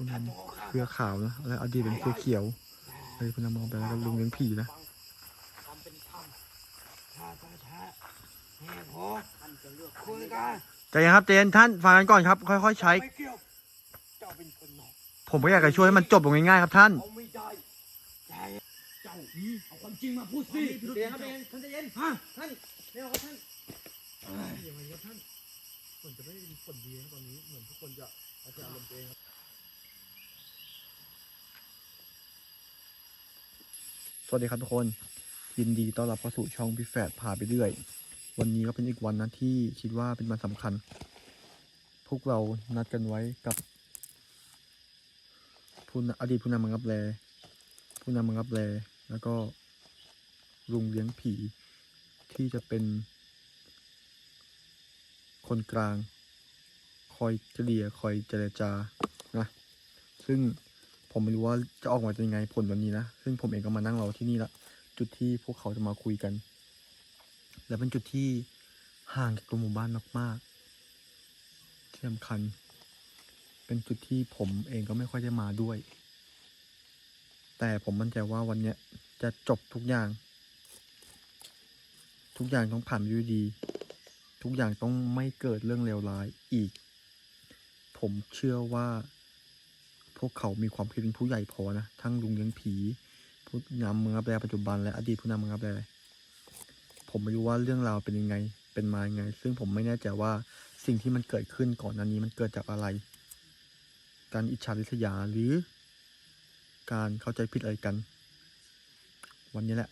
ผู้นำเครือขาวนะแล้วอดีตเป็นเครือเขียวเฮ้ยผู้นำมองไปแล้วก็ลุงเลี้ยงผีนะทำเป็นถ้ำช้าช้าช้าแห่พอท่านจะเลือกคุยกันใจเย็นครับใจเย็นท่านฟังกันก่อนครับ ค่อยๆใช้ไม่เกี่ยวเจ้าเป็นคนนอกผมก็อยากจะช่วยให้มันจบลงง่ายๆครับท่านเอาไม่ได้ใจเจ้าเอาความจริงมาพูดสิเดี๋ยวครับเองท่านใจเย็นฮะท่านเร็วครับท่านเอ้ยอย่างไรครับท่านเหมือนจะไม่มีผลดีนะตอนนี้เหมือนทุกคนจะอาจจะอารมณ์ตัวเองครับ สวัสดีครับทุกคน ยินดีต้อนรับเข้าสู่ช่องพี่แฝดพาไปเรื่อย วันนี้ก็เป็นอีกวันนะที่คิดว่าเป็นวันสำคัญ พวกเรานัดกันไว้กับผู้นอดีตผู้นำมังคับแลผู้นำมังคับแลแล้วก็ลุงเลี้ยงผีที่จะเป็น คนกลาง คอยเฉลี่ยคอยเจรจานะซึ่ง ผมไม่รู้ว่าจะออกมาเป็นยังไงผลวันนี้นะ ซึ่งผมเองก็มานั่งรอที่นี่ละ จุดที่พวกเขาจะมาคุยกัน และเป็นจุดที่ห่างจากตัวหมู่บ้านมากๆที่สำคัญ เป็นจุดที่ผมเองก็ไม่ค่อยได้มาด้วย แต่ผมมั่นใจว่าวันเนี้ยจะจบทุกอย่าง ทุกอย่างต้องผ่านไปด้วยดี ทุกอย่างต้องไม่เกิดเรื่องเลวร้ายอีก ผมเชื่อว่า พวกเขามีความคิดเป็นผู้ใหญ่พอนะ ทั้งลุงเลี้ยงผี ผู้นำเมืองรับแลปัจจุบันและอดีตผู้นำเมืองรับแลผมไม่รู้ว่าเรื่องราวเป็นยังไง เป็นมายังไง ซึ่งผมไม่แน่ใจว่าสิ่งที่มันเกิดขึ้นก่อนหน้านี้มันเกิดจากอะไร การอิจฉาริษยาหรือ การเข้าใจผิดอะไรกัน วันนี้แหละ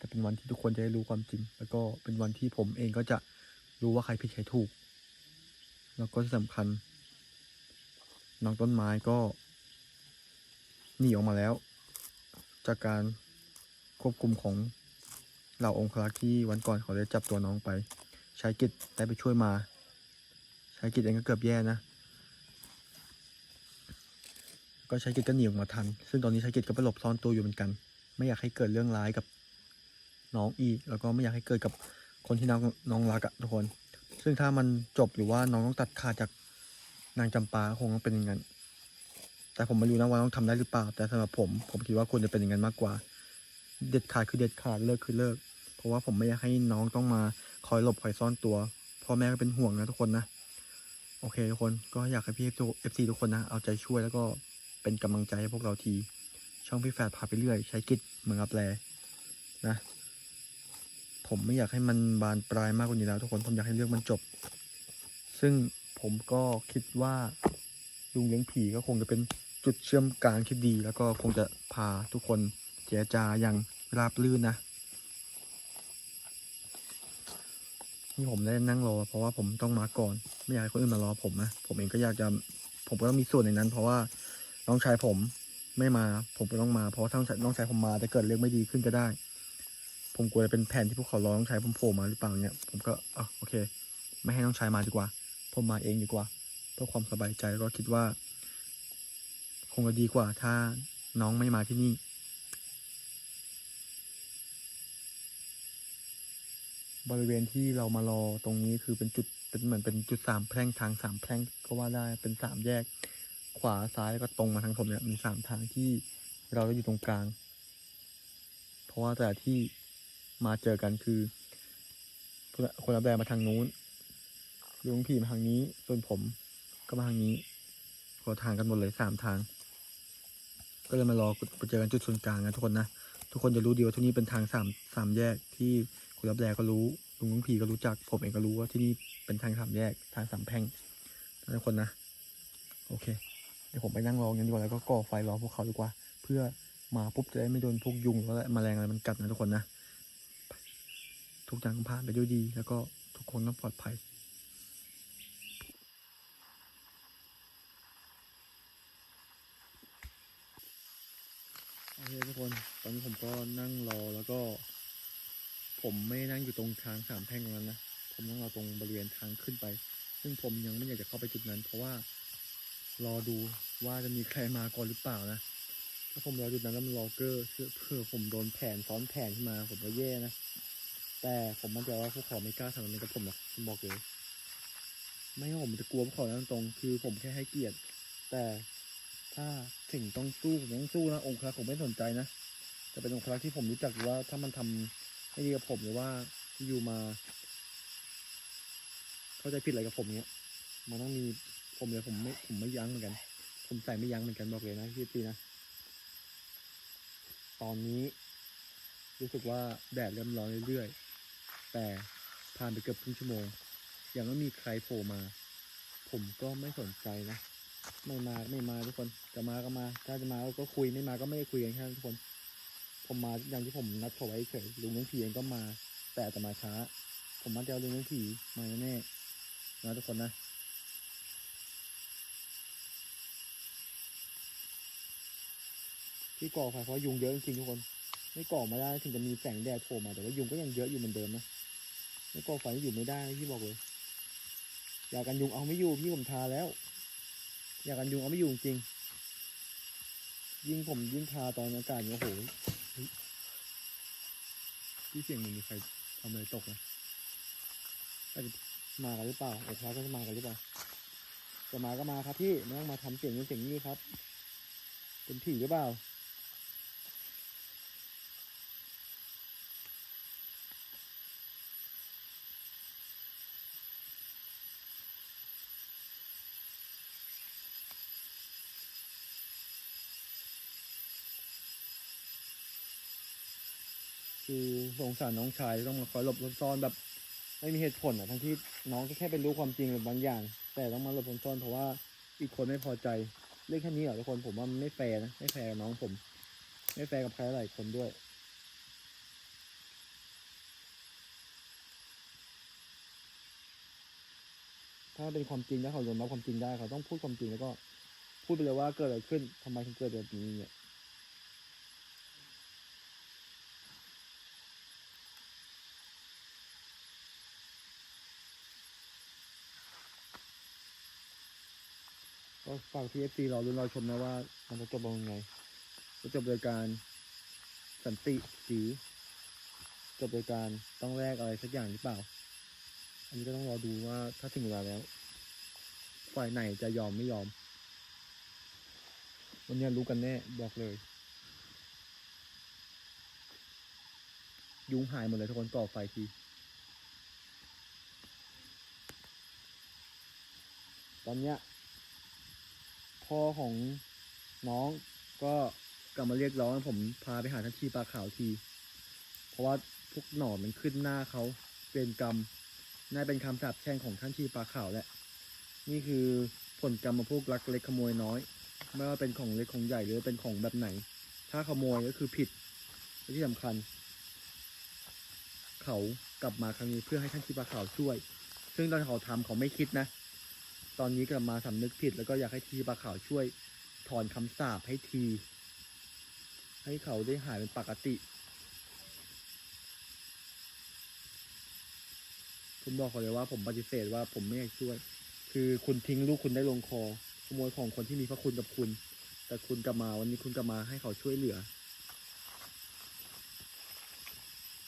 จะเป็นวันที่ทุกคนจะได้รู้ความจริง แล้วก็เป็นวันที่ผมเองก็จะรู้ว่าใครผิดใครถูก แล้วก็ที่สำคัญน้องต้นไม้ก็ หนีออกมาแล้ว จากการควบคุมของเหล่าองครักษ์ที่วันก่อนเขาได้จับตัวน้องไป ชายกิจได้ไปช่วยมา ชายกิจเองก็เกือบแย่นะ ก็ชายกิจก็หนีออกมาทัน ซึ่งตอนนี้ชายกิจก็ไปหลบซ่อนตัวอยู่เหมือนกัน ไม่อยากให้เกิดเรื่องร้ายกับน้องอีก แล้วก็ไม่อยากให้เกิดกับคนที่น้องน้องรักอะทุกคน ซึ่งถ้ามันจบหรือว่าน้องต้องตัดขาดจากนางจำปาคงต้องเป็นอย่างนั้น แต่ผมไม่รู้นะว่าต้องทำได้หรือเปล่า แต่สำหรับผม ผมคิดว่าควรจะเป็นอย่างนั้นมากกว่า เด็ดขาดคือเด็ดขาดเลิกคือเลิก เพราะว่าผมไม่อยากให้น้องต้องมาคอยหลบคอยซ่อนตัวพ่อแม่ก็เป็นห่วงนะทุกคนนะโอเคทุกคนก็อยากให้พี่เอฟซีทุกคนนะเอาใจช่วยแล้วก็เป็นกำลังใจให้พวกเราที ช่องพี่แฝดพาไปเรื่อย ใช้กิจเหมือนกับแลนะ ผมไม่อยากให้มันบานปลายมากกว่านี้แล้ว ทุกคนผมอยากให้เรื่องมันจบ ซึ่งผมก็คิดว่าลุงเลี้ยงผีก็คงจะเป็น จุดเชื่อมกลางที่ดี แล้วก็คงจะพาทุกคนเจรจาอย่างราบรื่นนะนี่ผมได้นั่งรอ เพราะว่าผมต้องมาก่อน ไม่อยากให้คนอื่นมารอผมนะผมเองก็อยากจะผมก็ต้องมีส่วนในนั้น เพราะว่าน้องชายผมไม่มา ผมก็ต้องมาเพราะว่าถ้าน้องชายผมมาจะเกิดเรื่องไม่ดีขึ้นก็ได้ ผมกลัวจะเป็นแผนที่พวกเขารอน้องชายผมโผล่มาหรือเปล่าเนี่ยผมก็อะโอเค ไม่ให้น้องชายมาดีกว่า ผมมาเองดีกว่า เพื่อความสบายใจก็คิดว่า งจะดีกว่าถ้าน้องไม่มาที่นี่ บริเวณที่เรามารอตรงนี้คือเป็นจุดเป็นเหมือนเป็นจุดสามแพร่งทางสามแพร่งก็ว่าได้เป็นสามแยก ขวาซ้ายแล้วก็ตรงมาทางผมเนี่ยมีสามทางที่เราจะอยู่ตรงกลาง เพราะว่าแต่ที่มาเจอกันคือคนละคนละแบบมาทางนู้นลุงผีมาทางนี้ ส่วนผมก็มาทางนี้คนทางกันหมดเลยสามทาง ก็เลยมารอไปเจอกันจุดศูนย์กลางนะทุกคนนะ ทุกคนจะรู้ดีว่าที่นี่เป็นทางสามสามแยกที่คุณรับแรก็รู้ลุงลุงผีก็รู้จัก ผมเองก็รู้ว่าที่นี่เป็นทางสามแยกทางสามแพร่งทุกคนนะ โอเค เดี๋ยวผมไปนั่งรอกันดีกว่าแล้วก็ก่อไฟรอพวกเขาดีกว่า เพื่อมาปุ๊บจะได้ไม่โดนพวกยุงหรือว่าแมลงอะไรมันกัดนะทุกคนนะ ทุกอย่างต้องผ่านไปด้วยดี แล้วก็ทุกคนต้องปลอดภัย โอเคน ตอนนี้ผมก็นั่งรอแล้วก็ ผมไม่นั่งอยู่ตรงทางสามแพ่งตรงนั้นนะ ผมนั่งรอตรงบริเวณทางขึ้นไป ซึ่งผมยังไม่อยากจะเข้าไปจุดนั้น เพราะว่ารอดูว่าจะมีใครมาก่อนหรือเปล่านะ ถ้าผมรอจุดนั้นแล้วมันรอเกอร์เพื่อเพื่อผมโดนแผนซ้อนแผนขึ้นมา ผมก็แย่นะ แต่ผมมั่นใจว่าพวกเขาไม่กล้าทำแบบนี้กับผมหรอกผมบอกเลย ไม่ว่าผมจะกลัวพวกเขานะตรงๆคือผมแค่ให้เกียรติ แต่ ถ้าถึงต้องสู้ผมต้องสู้นะองค์ครักษ์ผมไม่สนใจนะจะเป็นองค์ครักษ์ที่ผมรู้จักหรือว่าถ้ามันทำไม่ดีกับผมหรือว่าอยู่มา เข้าใจผิดอะไรกับผมเนี้ย มันต้องมีผมเลยผมไม่ผมไม่ยั้งเหมือนกัน ผมใส่ไม่ยั้งเหมือนกันบอกเลยนะพี่ปีนะตอนนี้ รู้สึกว่าแดดเริ่มร้อนเรื่อยๆแต่ผ่านไปเกือบครึ่งชั่วโมงยังไม่มีใครโผล่มา ผมก็ไม่สนใจนะ ไม่มาไม่มาทุกคนจะมาก็มา ถ้าจะมาก็คุยไม่มาก็ไม่คุยกันแค่ทุกคน ผมมาอย่างที่ผมนัดเขาไว้เฉยลุงเลี้ยงผีเองก็มา แต่อาจจะมาช้า ผมมั่นใจวลุงเลี้ยงผีมาแน่ๆนะทุกคนนะที่ก่อไฟเพราะยุงเยอะจริงทุกคน ไม่ก่อมาได้ถึงจะมีแสงแดดโผล่มาแต่ว่ายุงก็ยังเยอะอยู่เหมือนเดิมนะไม่ก่อไฟอยู่ไม่ได้พี่บอกเลยอยากกันยุงเอาไม่อยู่พี่ผมทาแล้ว อยากกันยุงเอาไม่อยู่จริง ยิ่งผมยิ่งทาตอนอากาศเนี่ยโอ้โหพี่เสียงมันมีใครทำอะไรตกนะอาจจะมากันหรือเปล่าไอ้พระก็จะมากันหรือเปล่าจะมาก็มาครับพี่ไม่ต้องมาทำเสียงนู้เสียงนี้ครับ เป็นผีหรือเปล่า คือสงสารน้องชายต้องมาคอยหลบซ่อนแบบ ไม่มีเหตุผลอะทั้งที่น้องก็แค่เป็นรู้ความจริงหรือบางอย่าง แต่ต้องมาหลบซ่อนเพราะว่าอีกคนไม่พอใจเรื่องแค่นี้เหรอทุกคนผมว่าไม่แฟร์นะไม่แฟร์กับน้องผม ไม่แฟร์กับใครหลายคนด้วยถ้าเป็นความจริงแล้วเขายอมรับความจริงได้เขาต้องพูดความจริงแล้วก็ พูดไปเลยว่าเกิดอะไรขึ้นทำไมถึงเกิดแบบนี้เนี่ย ฝากทีเอฟซีรอรุ้นรอชมนะว่า มันจะจบลงยังไงจะจบโดยการสันติหรือจบโดยการต้องแลกอะไรสักอย่างหรือเปล่า อันนี้ก็ต้องรอดูว่าถ้าถึงเวลาแล้ว ฝ่ายไหนจะยอมไม่ยอม วันนี้รู้กันแน่บอกเลย ยุงหายหมดเลยทุกคนก่อไฟทีตอนเนี้ย พ่อของน้องก็กลับมาเรียกร้องให้ผมพาไปหาท่านชีปลาขาวที เพราะว่าพวกหนอนมันขึ้นหน้าเขาเป็นกรรมน่าเป็นคำสาปแช่งของท่านชีปลาขาวแหละ นี่คือผลกรรมของพวกลักเล็กขโมยน้อย ไม่ว่าเป็นของเล็กของใหญ่หรือเป็นของแบบไหน ถ้าขโมยก็คือผิดและที่สำคัญ เขากลับมาครั้งนี้เพื่อให้ท่านชีปลาขาวช่วย ซึ่งตอนเขาทำเขาไม่คิดนะ ตอนนี้กลับมาสำนึกผิด แล้วก็อยากให้ทีปลาขาวช่วยถอนคำสาปให้ที ให้เขาได้หายเป็นปกติ ผมบอกเขาเลยว่าผมปฏิเสธว่าผมไม่อยากช่วย คือคุณทิ้งลูกคุณได้ลงคอขโมยของคนที่มีพระคุณกับคุณ แต่คุณกลับมาวันนี้คุณกลับมาให้เขาช่วยเหลือ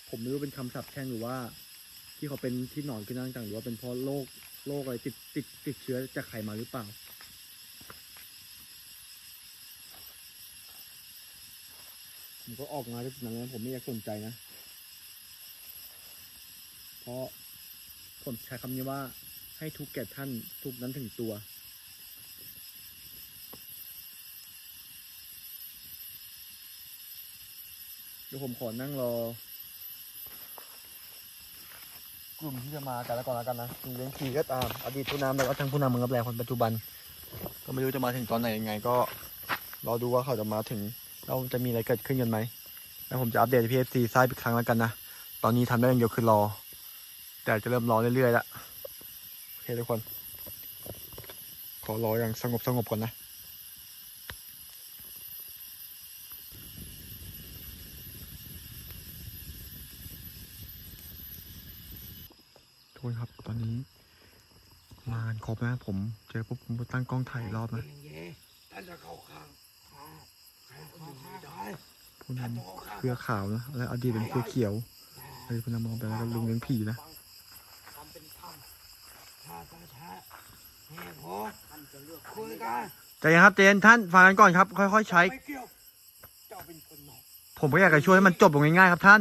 ผมไม่รู้เป็นคำสาปแช่งหรือว่า ที่เขาเป็นที่หนอนขึ้นต่างหรือว่าเป็นเพราะโรค โรคอะไรติดติดติดเชื้อจากใครมาหรือเปล่า ผมก็ออกมาจากจุดนั้นผมไม่อยากสนใจนะ เพราะผมใช้คำนี้ว่าให้ทุกแก่ท่านทุกนั้นถึงตัวเดี๋ยวผมขอนั่งรอ กลุ่มที่จะมากันแล้วก่อนแล้วกันนะมีเลี้ยงขี่ก็ตามอดีตผู้นำแล้วก็ทั้งผู้นำเมืองรับแรงคนปัจจุบัน ก็ไม่รู้จะมาถึงตอนไหนยังไง ก็รอดูว่าเขาจะมาถึงเราจะมีอะไรเกิดขึ้นกันไหมแล้วผมจะอัปเดตพีเอฟซีไซด์อีกครั้งแล้วกันนะตอนนี้ทำได้อย่างเดียวคือรอ แต่จะเริ่มรอเรื่อยๆแล้วโอเคทุกคน ขอรออย่างสงบสงบก่อนนะ ทุกคนครับตอนนี้มากั นครบนะ ผมเจอปุ๊บผมก็ตั้งกล้องถ่ายอีกรอบนะเย่ท่านจะเข้าข้างข้าข้าข้าข้าข้าผู้นท่านจะเข้าข้างำเครือขาวนะแล้วอดีตเป็นเครือเขียวอดีตผู้นำมองไปแล้วก็ลุงเลี้ยงผีนะทำเป็นคำช้าช้าช้าแห่พอท่านจะเลือกคุยกันทใจเย็นครับใจเย็นท่านฟังกันก่อนครับ ค่อย ๆ ใช้ไม่เกี่ยวเจ้าเป็นคนนอกผมก็อยากจะช่วยให้มันจบลงง่ายๆครับท่าน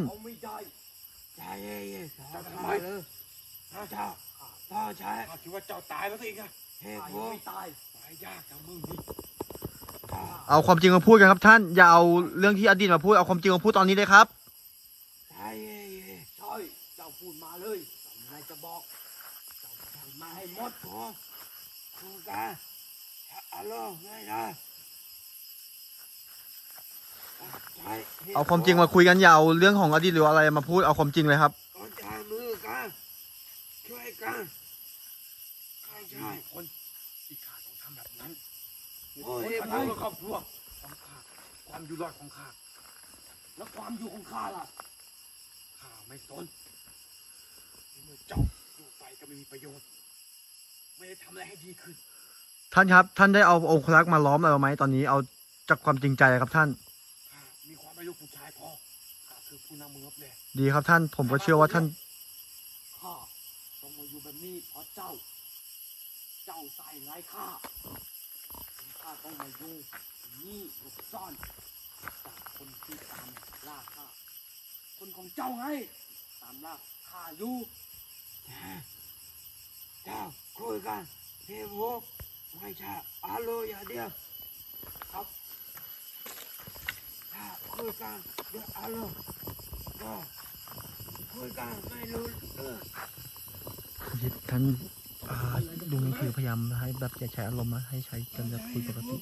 เขาไม่ได้ใจเย็นๆจะทำไมเลยถ้าเจ้าถ้าใช้ข้าคิดว่าเจ้าตายแล้วสิไงเหตุผลไม่ตายตายยากจังมึงนี่ข้าเอาความจริงมาพูดกันครับท่าน อย่าเอาเรื่องที่อดีตมาพูด เอาความจริงมาพูดตอนนี้เลยครับใจเย็นๆใช่เจ้าพูดมาเลยทำไมจะบอกเจ้าพูดมาให้หมดพอคือกันอะโลไม่ได้ใช่หตุผลเอาความจริงมาคุยกันอย่าเอาเรื่องของอดีตหรืออะไรมาพูดเอาความจริงเลยครับก็ใจมือกันช่วยกัน ใช่ใช่คนที่ข้าต้องทำแบบนั้นโอ้ยคนไปทำเพื่อครอบครัวของข้าความอยู่รอดของข้าแล้วความอยู่ของข้าล่ะข้าไม่สนเมื่อเจ้าอยู่ไปก็ไม่มีประโยชน์ ไม่ได้ทำอะไรให้ดีขึ้น ท่านครับ ท่านได้เอาองครักษ์มาล้อมอะไรไหมตอนนี้เอาจากความจริงใจครับท่านข้ามีความเป็นลูกผู้ชายพอข้าคือผู้นำเมืองรับแลดีครับท่านผมก็เชื่อว่าท่านข้าต้องมาอยู่แบบนี้เพราะเจ้าเจ้าใส่ร้ายข้าข้าต้องมาอยู่งนี่หลบซ่อนจากคนที่ตามล่าข้า คนของเจ้าไง ตามล่าข้าอยู่ เจ้าคุยกันเทพกไม่ใช่อาโลอย่าเดียวครับถ้าคุยกันเด้วยวอาโลก็คุยกันไม่รู้เรื่องท่าน ลุงนี่คือพยายามให้แบบอย่าใช้อารมณ์นะให้ใช้กันแบบคุยปกติ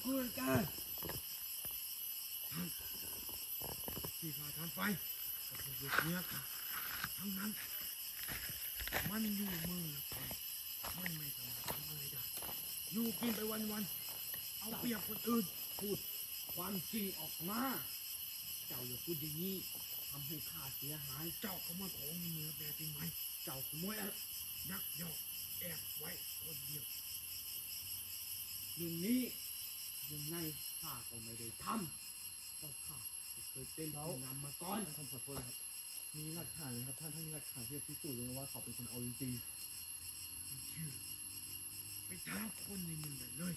ที่ข้าทำไปก็คือลูกเมียข้าทั้งนั้น มันอยู่มือไมันไม่สามารถทำอะไรได้อยู่กินไปวันๆเอาเปรียบคนอื่นพูดความจริงออกมา เจ้าอย่าพูดอย่างนี้ทำให้ข้าเสียหาย เจ้าขโมยของในเมืองแม่จริงไหม เจ้าขโมยอะยักยอก แอบไว้คนเดียวเรื่องนี้ยังไงข้าก็ไม่ได้ทำเพราะข้าเคยเป็นผู้นำมาก่อนท่านขอโทษครับมีหลักฐานนะครับท่านท่านมีหลักฐานที่จะพิสูจน์เลยว่าเขาเป็นคนเอาจริงไม่เชื่อไปถามคนในเมืองเลย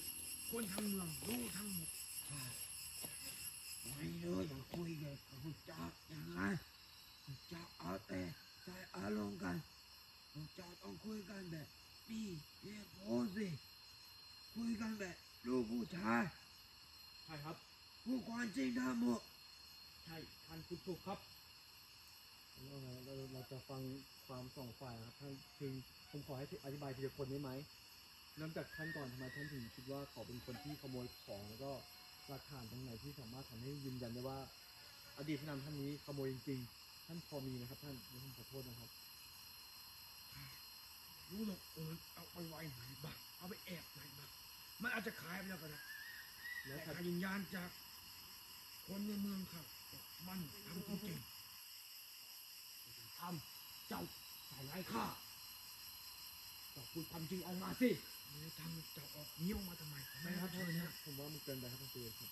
คนทั้งเมืองรู้ทั้งหมดไม่เลยอย่าคุยกับผู้เจ้าอย่างไรผู้เจ้าเอาแต่ใจอารมณ์กันผู้เจ้าต้องคุยกันแบบ มีเหตุผลสิคุยกันแบบลูกผู้ชายใช่ครับ ผู้ความจริงทั้งหมดใช่ท่านพูดถูกครับเราเราเราจะฟังความสองฝ่ายนะครับท่านคือผมขอให้อธิบายทีละคนได้ไหมเริ่มจากท่านก่อนทำไมท่านถึงคิดว่าเขาเป็นคนที่ขโมยของแล้วก็หลักฐานตรงไหนที่สามารถทำให้ยืนยันได้ว่า อดีตผู้นำท่านนี้ขโมยจริงๆท่านพอมีนะครับท่านเดี๋ยวผมขอโทษนะครับ รู้หรอกเออเอาไปไว้ไหนบ้างเอาไปแอบไหนบ้างมันอาจจะขายไปแล้วก็ได้แล้วแต่ถ้าวิญญาณจาก คนในเมืองเขามันทำจริงทำเจ้าใส่ร้ายข้าเจ้าพูดความจริงออกมาสิๆไม่ได้ทำเจ้าออกเงี้ยวมาทำไมทำไมไม่ครับเผชิญหน้าผมว่ามันเกินไปครับท่านตือครับ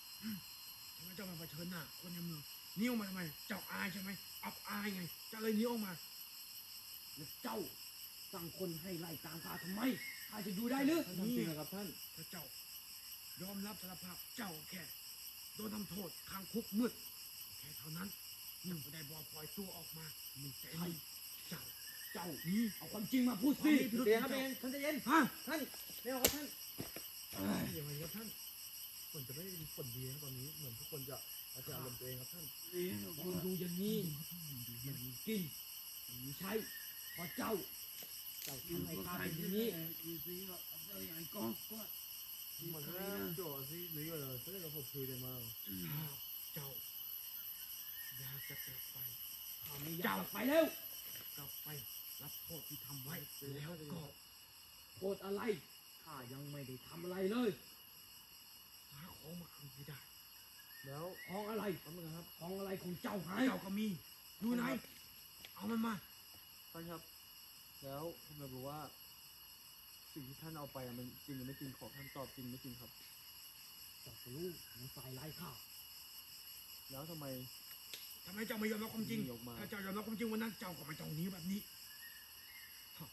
ทำไมเจ้ามาเผชิญหน้าคนในเมืองเงี้ยวมาทำไมเจ้าอายใช่ไหมอับอายไงเจ้าเลยเงี้ยวมาแล้วเจ้า สั่งคนให้ไล่ตามข้าทำไมข้าจะอยู่ได้หรือท่านทำจริงนะครับท่านถ้าเจ้า ยอมรับสารภาพเจ้าแค่โดนทำโทษทางคุกมืดแค่เท่านั้นยังไม่ได้บอกปล่อยตัวออกมามึงแต่นี่เจ้าเจ้านี่เอาความจริงมาพูดสิความจริงเดี๋ยวครับเองท่านใจะเย็นฮะท่านไม่เอาครับท่านอย่างไรครับท่านผลจะไม่เป็นผลดีนะตอนนี้เหมือนทุกคนจะเอาแต่อารมณ์ตัวเองครับท่านคุณดูอย่างนี้อย่างนี้กินอย่างนี้ใช้เพราะเจ้าเจ้าทำให้ข้าเป็นอย่างนี้มันก็จ่อสิหรืออะไรเส้นเราผมคือเดี๋ยวมาเจ้าอยากจะกลับไปข้าไม่อยากไปแล้ว กลับไปรับโทษที่ทำไว้แล้วก็โกรธอะไรข้ายังไม่ได้ทำอะไรเลยหาของมาคืนให้ได้ แล้วของอะไรทำไงครับของอะไรของเจ้าหายเจ้าก็มีอยู่ไหนเอามันมาท่านครับ แล้วผมอยากรู้ว่าสิ่งที่ท่านเอาไปอะมันจริงหรือไม่จริงขอท่านตอบจริงไม่จริงครับเจ้าก็รู้มันใส่ร้ายข้าแล้วทำไม ทำไมเจ้าไม่ยอมรับความจริงหนีออกมา ถ้าเจ้ายอมรับความจริงวันนั้นเจ้าก็ไม่ต้องหนีแบบนี้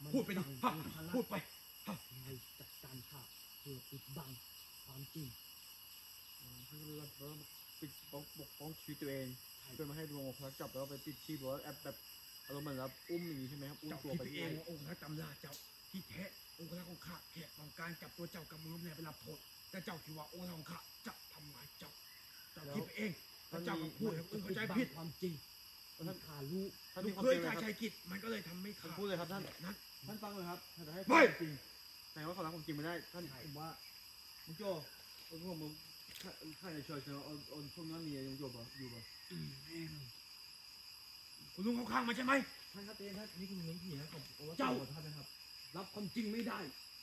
มันพูดไปดิสั่งฮะพันธพูดไปให้จัดการข้าเพื่อปิดบังความจริงแบบว่าปิดป้องปกป้องชีวิตตัวเองเพื่อไม่ให้ดวงองค์พระจับแล้วก็ไปติดชีพหรือว่าแอบแบบ อารมณ์เหมือนรับอุ้มอย่างนี้ใช่ไหมครับอุ้มเจ้าตัวคิดไปไปเองว่าองค์พระตำราเจ้าที่แท้องค์พระของข้าแค่ต้องการจับตัวเจ้ากับมือแม่ไปรับโทษแต่เจ้าคิดว่าองค์พระของข้าจะทำร้ายเจ้าเจ้าคิดไปเองแล้วเจ้าก็พูดให้คนเข้าใจผิดความจริงท่านข้ารู้ท่านลูมีกความเคจยริงไหมข้าครับชัยกิจมันก็เลยทำให้ท่านข้าพูดเลยครับท่าน นั้น ท่านฟังเลยครับถ้าจะให้ไม่จริงแต่ว่าเขารับความจริงไม่ได้ ท่านผมว่ามุงโจ้ผมว่ามึงข้าข้าจะช่วยเธอเอาเอาช่วงนั้นมีมุงโจ้ป่ะอยู่ป่ะ คุณลุงเขาข้างมาใช่ไหมท่านครับเองท่านนี่คุณลุงผีนะครับผมว่าเจ้าขอโทษนะครับ รับความจริงไม่ได้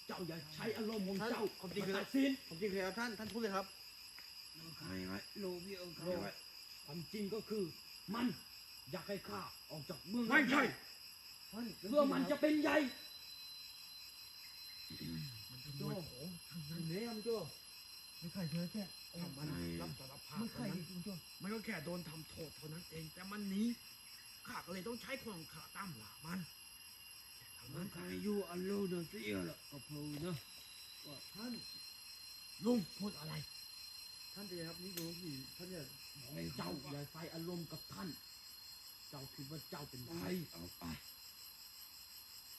เจ้าอย่าใช้อารมณ์ของท่านเจ้าความจริงคือตัดสินผมจริงเลยครับท่านท่านพูดเลยครับใครไว้โลพี่เอาใครไว้ความจริงก็คือมันอยากให้ข้าออกจากเมืองไม่ใช่ท่านเพื่อมันจะเป็นใหญ่มันขโมยของทั้งนั้นเนี่ยมุงโจ้ไม่ใครเชื่อแค่ถ้ามันรับสารภาพไม่ใครเท่านั้นมุงโจ้มันก็แค่โดนทำโทษเท่านั้นเองแต่มันหนี ข้าก็เลยต้องใช้ของข้าตามหลักมันเท่ามันั้นนใครอยู่อันโลเดเซียละก็พูดนะว่าท่านลุงพูดอะไร ท่านเองครับนี่ลุงผีท่านเนี่ยเจ้าอย่าใส่อารมณ์กับท่าน เจ้าคิดว่าเจ้าเป็นใครเอาไป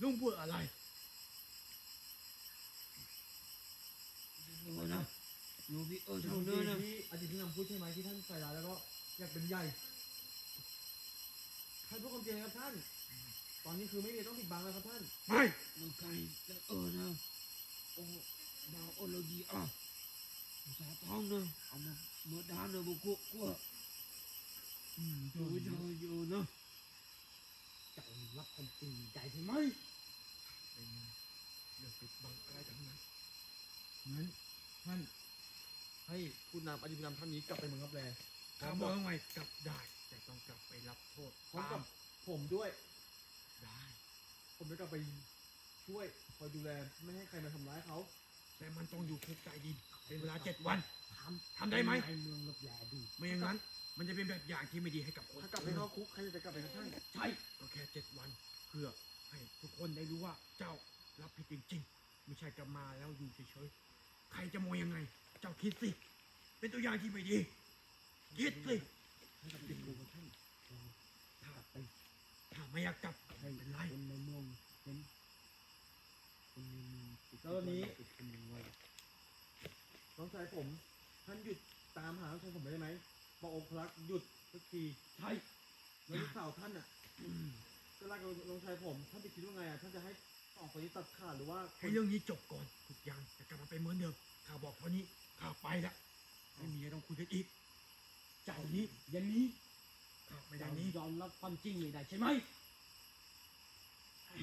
ลุงพูดอะไรโอ้นะโลพี่เออท่าเท่านเดิเดินนนะนะอาจารย์ที่นำพูดใช่ไหมที่ท่านใส่ร้ายแล้วก็อยากเป็นใหญ่ ท่านพูดความจริงครับท่าน ตอนนี้คือไม่มีต้องปิดบังแล้วครับท่าน ไม่มันใครแล้วเออนะโอ้ดาวโอโลยีอะภาษาท้องนะเอามาเมื่อดานนะบุกุกัวอยู่อยู่อยู่นะเจ้ารับความจริงได้ใช่ไหมเป็นไงเรื่องปิดบังอะไรทั้งนั้นงั้นท่านให้ผู้นำอดีตผู้นำท่านนี้กลับไปเมืองรับแลถ้าบอกว่าไงกลับได้ แต่ต้องกลับไปรับโทษพร้อมตากัมบผมด้วย ได้ ผมจะกลับไปช่วยคอยดูแลไม่ให้ใครมาทำร้ายเขาแต่มันต้องอยู่คุกใต้ดินเป็นเวลาเจ็ดวันถามทำได้ไหม ในเมืองรับแลดูไม่อย่างนั้น มันจะเป็นแบบอย่างที่ไม่ดีให้กับคนถ้ากลับไปเข้าคุกใครจะกลับไปครับท่านใช่ก็แค่เจ็ดวัน เพื่อให้ทุกคนได้รู้ว่าเจ้ารับผิดจริงๆไม่ใช่กลับมาแล้วอยู่เฉยๆใครจะมองยังไง เจ้าคิดสิ เป็นตัวอย่างที่ไม่ดี คิดสิ ท่านกลับไปติดคุกครับท่านถ้าไปถ้าไม่อยากกลับไม่เป็นไรคนในเมืองเห็นคนในเมืองแล้วตอนนี้ ติดคนในเมืองน้องชายผม ท่านหยุดตามหาน้องชายผมได้ไหมบอกองครักษ์หยุดสักทีใช่แล้วลูกสาวท่านอะก็รักน้องชายผม ท่านจะคิดว่าไงอะท่านจะให้สองคนนี้ตัดขาดหรือว่าให้เรื่องนี้จบก่อนทุกอย่างจะกลับมาเป็นเหมือนเดิมข้าบอกเท่านี้ข้าไปละไม่มีอะไรต้องคุยกันอีก เจ้านี้อยันนี้ข้าไม่ได้เจ้านี้ยอมรับความจริงไม่ได้ใช่ไหม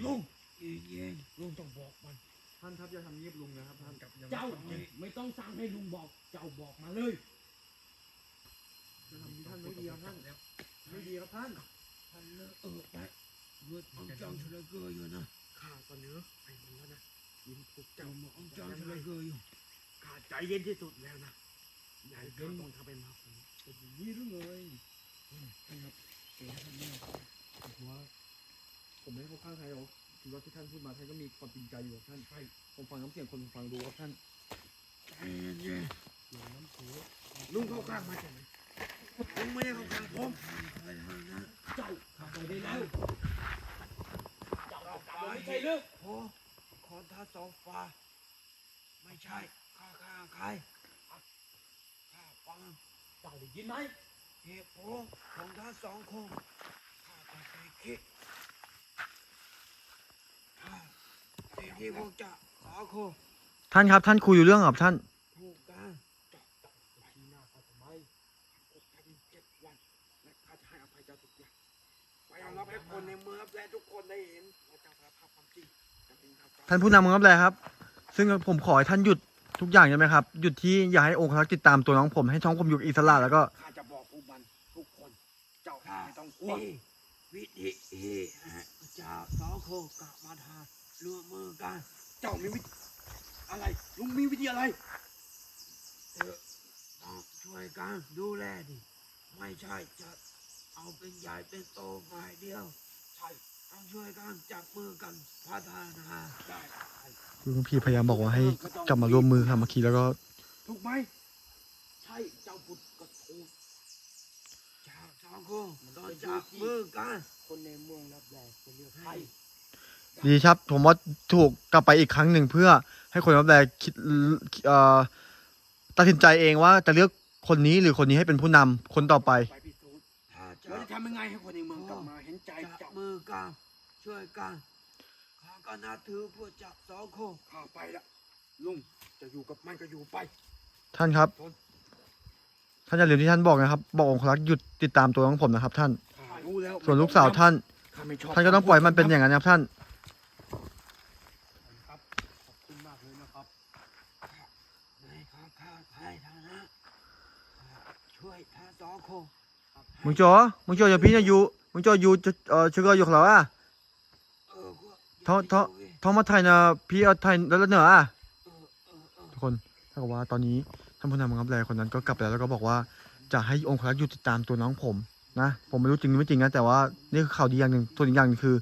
ลุงเย็นเย็นลุงต้องบอกมัน ท่านครับอย่าทำเงียบลุงนะครับท่านกับยังเจ้าไม่จริงไม่ต้องสั่งให้ลุงบอก เจ้าบอกมาเลยจะทำที่ท่านไม่ดีครับท่านไม่ดีครับท่านท่านเลอะเออไปเมื่อเอาจังทะเลเกออยู่นะข้าก็เนื้อไปมันแล้วนะยินถูกเจ้าเจ้ามาเอาจังทะเลเกออยู่ข้าใจเย็นที่สุดแล้วนะอย่าให้ข้าต้องทำเป็นมากกว่านี้ เป็นอย่างนี้หรือไงท่านครับเองท่านไม่ผมว่าผมไม่ได้เข้าข้างใครหรอกถือว่าที่ท่านพูดมาท่านก็มีความจริงใจอยู่ครับท่านใช่ผมฟังน้ำเสียงคนฟังดูครับท่านเย็นเย็นเสียงน้ำโขลุงเข้าข้างมาใช่ไหมลุงไม่ได้เข้าข้างผมเจ้าขับไปได้แล้วเจ้าขับไปไม่ใช่หรือโอ้ขอท้าสองฟ้าไม่ใช่ข้าข้างใครข้าฟัง เจ้าได้ยินไหมเหตุผลของท้าสองคงข้าก็เคยคิดข้าสิ่งที่พวกเจะขอคงท่านครับท่านคุยอยู่เรื่องกับท่าน ถูกกันเจาะเจาะไว้หน้าข้าทำไมคุกแค่เจ็ดวัน และข้าจะให้อภัยเจ้าทุกอย่างไปยอมรับให้คนในเมืองและทุกคนได้เห็นว่าเจ้าสารภาพความจริงจะเป็นคำตอบท่านผู้นำเมืองรับแลครับ ซึ่งผมขอให้ท่านหยุด ทุกอย่างใช่ไหมครับ หยุดที่อย่าให้องค์พระติดตามตัวน้องผมให้ท้องผมอยู่อิสระแล้วก็ข้าจะบอกผู้มันทุกคน เจ้าไม่ต้องกลัววิธีที่ให้เจ้าสองคนกลับมาทาร่วมมือกัน เจ้ามีวิธีอะไร ลุงมีวิธีอะไรเออต้องช่วยกันดูแลดิ ไม่ใช่จะเอาเป็นใหญ่เป็นโตฝ่ายเดียว ใช่ ต้องช่วยกันจับมือกันพัฒนาได้คุณพี่พยายามบอกว่าให้กลับมาร่วมมือค่ะมาคีแล้วก็ถูกไหมใช่ช่เจ้าบุตรกระทูดจากสองคนต่อจากมือกันคนในเมืองรับแลจะเลือกใครดีครับ ผมว่าถูกกลับไปอีกครั้งหนึ่งเพื่อให้คนรับแลคิดเอ่อตัดสินใจเองว่าจะเลือกคนนี้หรือคนนี้ให้เป็นผู้นำคนต่อไปไปพิสูจน์ถ้าเราจะจะทำยังไงให้คนในเมืองกลับมาเห็น ใจจับเจ้ามือกันช่วยกันข้าก็นับถือพวกเจับสองคนข้าไปละลุงจะอยู่กับมันก็อยู่ไป ท่านครับ ท่านอย่าลืมที่ท่านบอกนะครับ บอกองครักษ์หยุดติดตามตัวของผมนะครับ ท่านข้ารู้แล้วส่วนลูกสาวท่านข้าไม่ชอบท่านก็ต้องปล่อยมันเป็นอย่างนั้นนะครับท่านครับขอบคุณมากเลยนะครับในข้าข้าใครฐานะข้าช่วยท่านสองคนมึงโจมึงโจอย่าพี่นะอยู่ มึงโจอยู่จะเอ่อชื่อก็อยู่กับเราอะเออก็ท้อท้อเออท้องมาไทยนะพี่เอาไทยแล้วเหนืออะเออเออทุกคนถ้ากับว่าตอนนี้ท่านผู้นำครับแลคนนั้นก็กลับไปแล้วแล้วก็บอกว่าจะให้องครักษ์หยุดติดตามตัวน้องผมนะผมไม่รู้จริงหรือไม่จริงนะแต่ว่านี่คือข่าวดีอย่างหนึ่งส่วนอีกอย่างหนึงคือ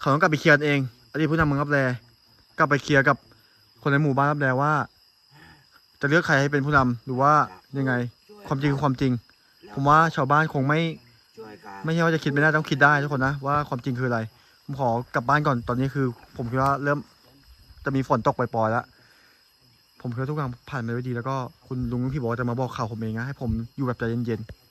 เขาต้องกลับไปเคลียร์กันเองอดีตผู้นำเมืองรับแลกลับไปเคลียร์กับคนในหมู่บ้านรับแลว่า จะเลือกใครให้เป็นผู้นำหรือว่ายังไง ความจริงคือความจริง ผมว่าชาวบ้านคงไม่ช่วยกัน ไม่ใช่ว่าจะคิดไม่ได้ต้องคิดได้ทุกคนนะ ว่าความจริงคืออะไร ผมขอกลับบ้านก่อนตอนนี้คือ ผมคิดว่าเริ่มจะมีฝนตกปล่อยๆแล้วผมคิดว่าทุกอย่างผ่านไปด้วยดีแล้วก็คุณลุงพี่บอกว่าจะมาบอกข่าวผมเองนะให้ผมอยู่แบบใจเย็นๆ